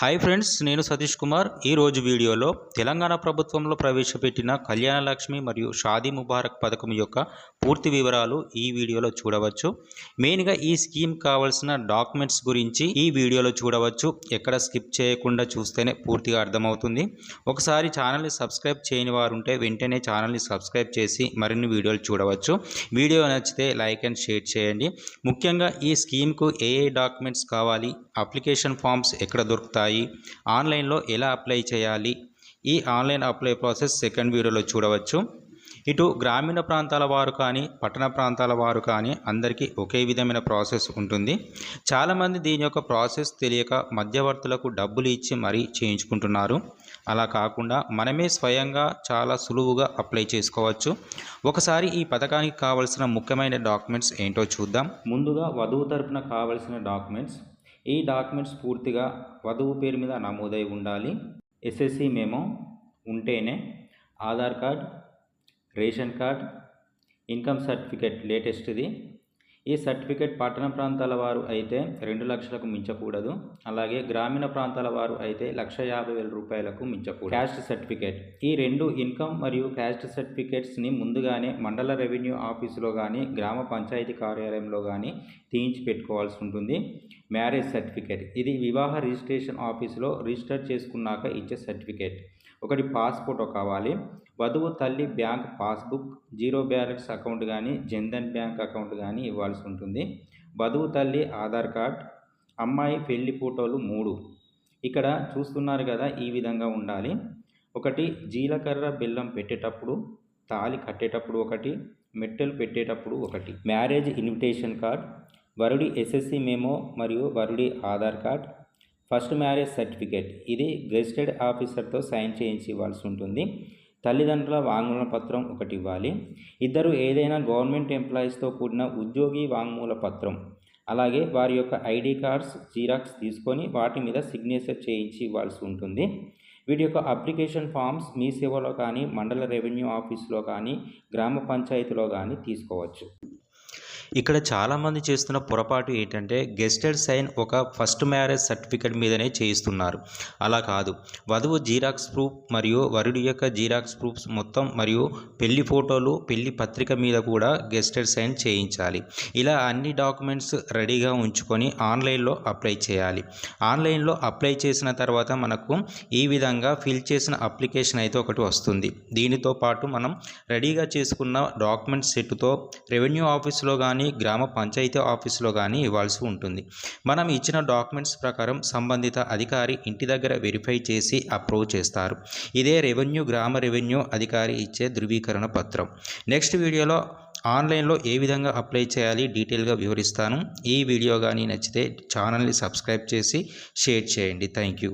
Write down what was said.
Hi friends నేను సతీష్ కుమార్. ఈ రోజు వీడియోలో తెలంగాణ ప్రభుత్వంలో ప్రవేశపెట్టిన కళ్యాణ లక్ష్మి మరియు షాదీ ముబారక్ పథకం యొక్క పూర్తి వివరాలు ఈ వీడియోలో చూడవచ్చు. మెయిన్గా ఈ స్కీమ్ కావాల్సిన డాక్యుమెంట్స్ గురించి ఈ వీడియోలో చూడవచ్చు. ఎక్కడ స్కిప్ చేయకుండా చూస్తేనే పూర్తిగా అర్థమవుతుంది. ఒకసారి ఛానల్ని సబ్స్క్రైబ్ చేయని వారు ఉంటే వెంటనే ఛానల్ని సబ్స్క్రైబ్ చేసి మరిన్ని వీడియోలు చూడవచ్చు. వీడియో నచ్చితే లైక్ అండ్ షేర్ చేయండి. ముఖ్యంగా ఈ స్కీమ్కు ఏ ఏ డాక్యుమెంట్స్ కావాలి అప్లికేషన్ ఫామ్స్ ఎక్కడ దొరుకుతాయి ఆన్లైన్లో ఎలా అప్లై చేయాలి? ఈ ఆన్లైన్ అప్లై ప్రాసెస్ సెకండ్ వీడియోలో చూడవచ్చు. ఇటు గ్రామీణ ప్రాంతాల వారు కానీ పట్టణ ప్రాంతాల వారు కానీ అందరికీ ఒకే విధమైన ప్రాసెస్ ఉంటుంది. చాలామంది దీని యొక్క ప్రాసెస్ తెలియక మధ్యవర్తులకు డబ్బులు ఇచ్చి మరీ చేయించుకుంటున్నారు. అలా కాకుండా మనమే స్వయంగా చాలా సులువుగా అప్లై చేసుకోవచ్చు. ఒకసారి ఈ పథకానికి కావలసిన ముఖ్యమైన డాక్యుమెంట్స్ ఏంటో చూద్దాం. ముందుగా వధువు తరపున కావలసిన డాక్యుమెంట్స్. ఈ డాక్యుమెంట్స్ పూర్తిగా వధువు పేరు మీద నమోదై ఉండాలి. ఎస్ఎస్సి మేమో ఉంటేనే Aadhaar card ration card income certificate లేటెస్ట్ది ఈ సర్టిఫికేట్ పట్టణ ప్రాంతాల వారు అయితే రెండు లక్షలకు మించకూడదు. అలాగే గ్రామీణ ప్రాంతాల వారు అయితే లక్ష యాభై వేల రూపాయలకు మించకూడదు. క్యాస్ట్ సర్టిఫికేట్ ఈ రెండు ఇన్కమ్ మరియు క్యాస్ట్ సర్టిఫికేట్స్ని ముందుగానే మండల రెవెన్యూ ఆఫీసులో కానీ గ్రామ పంచాయతీ కార్యాలయంలో కానీ తీయించి పెట్టుకోవాల్సి ఉంటుంది. Marriage certificate. ఇది వివాహ రిజిస్ట్రేషన్ ఆఫీసులో రిజిస్టర్ చేసుకున్నాక ఇచ్చే సర్టిఫికేట్. ఒకటి పాస్పోర్ట్ కావాలి. వధువు తల్లి bank passbook zero balance account కానీ జన్ధన్ బ్యాంక్ అకౌంట్ కానీ ఇవ్వాల్సి ఉంటుంది. వధువు తల్లి ఆధార్ కార్డ్ అమ్మాయి పెళ్ళి ఫోటోలు మూడు. ఇక్కడ చూస్తున్నారు కదా ఈ విధంగా ఉండాలి. ఒకటి జీలకర్ర బెల్లం పెట్టేటప్పుడు తాళి కట్టేటప్పుడు ఒకటి మెట్టెలు పెట్టేటప్పుడు ఒకటి. మ్యారేజ్ ఇన్విటేషన్ కార్డ్ వరుడి ఎస్ఎస్సి మేమో మరియు వరుడి Aadhaar card first marriage certificate. ఇది గెస్టెడ్ ఆఫీసర్తో సైన్ చేయించి ఇవ్వాల్సి ఉంటుంది. తల్లిదండ్రుల వాంగ్మూల పత్రం ఒకటి ఇవ్వాలి. ఇద్దరు ఏదైనా గవర్నమెంట్ ఎంప్లాయీస్తో కూడిన ఉద్యోగి వాంగ్మూల పత్రం. అలాగే వారి యొక్క ఐడి కార్డ్స్ జీరాక్స్ తీసుకొని వాటి మీద సిగ్నేచర్ చేయించి ఇవ్వాల్సి ఉంటుంది. వీటి యొక్క అప్లికేషన్ ఫామ్స్ మీ సేవలో కానీ మండల రెవెన్యూ ఆఫీస్లో కానీ గ్రామ పంచాయతీలో కానీ తీసుకోవచ్చు. ఇక్కడ చాలామంది చేస్తున్న పొరపాటు ఏంటంటే గెస్టెడ్ సైన్ ఒక ఫస్ట్ మ్యారేజ్ సర్టిఫికేట్ మీదనే చేయిస్తున్నారు. అలా కాదు. వధువు జీరాక్స్ ప్రూఫ్ మరియు వరుడి యొక్క జీరాక్స్ ప్రూఫ్స్ మొత్తం మరియు పెళ్ళి ఫోటోలు పెళ్ళి పత్రిక మీద కూడా గెస్టెడ్ సైన్ చేయించాలి. ఇలా అన్ని డాక్యుమెంట్స్ రెడీగా ఉంచుకొని ఆన్లైన్లో అప్లై చేయాలి. ఆన్లైన్లో అప్లై చేసిన తర్వాత మనకు ఈ విధంగా ఫిల్ చేసిన అప్లికేషన్ అయితే ఒకటి వస్తుంది. దీనితో పాటు మనం రెడీగా చేసుకున్న డాక్యుమెంట్ సెట్తో రెవెన్యూ ఆఫీస్లో కానీ కానీ గ్రామ పంచాయతీ ఆఫీసులో కానీ ఇవ్వాల్సి ఉంటుంది. మనం ఇచ్చిన డాక్యుమెంట్స్ ప్రకారం సంబంధిత అధికారి ఇంటి దగ్గర వెరిఫై చేసి అప్రూవ్ చేస్తారు. ఇదే రెవెన్యూ గ్రామ రెవెన్యూ అధికారి ఇచ్చే ధృవీకరణ పత్రం. నెక్స్ట్ వీడియోలో ఆన్లైన్లో ఏ విధంగా అప్లై చేయాలి డీటెయిల్గా వివరిస్తాను. ఈ వీడియో కానీ నచ్చితే ఛానల్ని సబ్స్క్రైబ్ చేసి షేర్ చేయండి. Thank you.